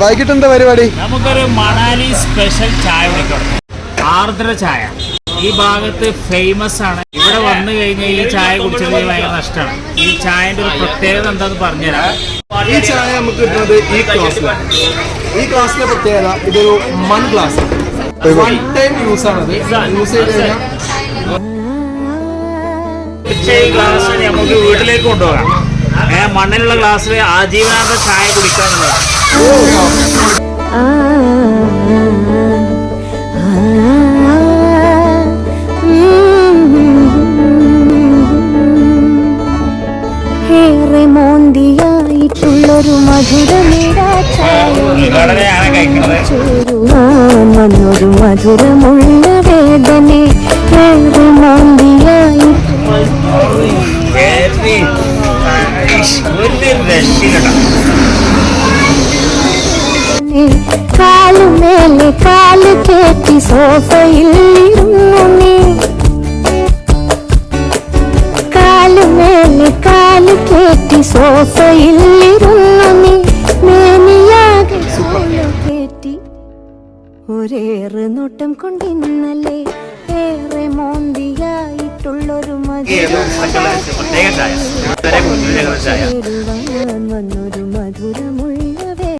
വൈകിട്ട് എന്താ പരിപാടി? നമുക്കൊരു മണാലി സ്പെഷ്യൽ ചായ കുടിക്കണം ആർദ്ര ചായ. ഈ ഭാഗത്ത് ഫേമസ് ആണ്. ഇവിടെ വന്നു കഴിഞ്ഞാൽ ഈ ചായ കുടിച്ചത് ഭയങ്കര നഷ്ടമാണ്. ഈ ചായന്റെ ഒരു പ്രത്യേകത എന്താന്ന് പറഞ്ഞുതരാം. ഈ ചായ നമുക്ക് കിട്ടുന്നത് ഈ ക്ലാസ്സിലാണ് ഈ ക്ലാസ്സിലെ പ്രത്യേകത ഇതൊരു മൺ ഗ്ലാസ് വൺ ടൈം യൂസ് ആണത്. യൂസ് ചെയ്ത് കഴിഞ്ഞാൽ ഗ്ലാസ് നമുക്ക് വീട്ടിലേക്ക് കൊണ്ടുപോകാം. മണ്ണിലുള്ള ഗ്ലാസ്സിൽ ആജീവനാന്ത ചായ കുടിക്കാന്നുള്ളത് വന്നൊരു മധുരമുള്ള വേദന ഏറെ മോന്തിയായി. രക്ഷയില്ല കാലുമേലെ കാൽ കേട്ടി സോഫയിൽ ഇരുന്നു നീ. കാലുമേലെ കാൽ കേട്ടി സോഫയിൽ ഇരുന്നു നീ. മേനിയാകെ കേട്ടി ഒരേറെ നോട്ടം കൊണ്ടിന്നല്ലേ. ഏറെ മോന്തിയായിട്ടുള്ളൊരു പ്രത്യേക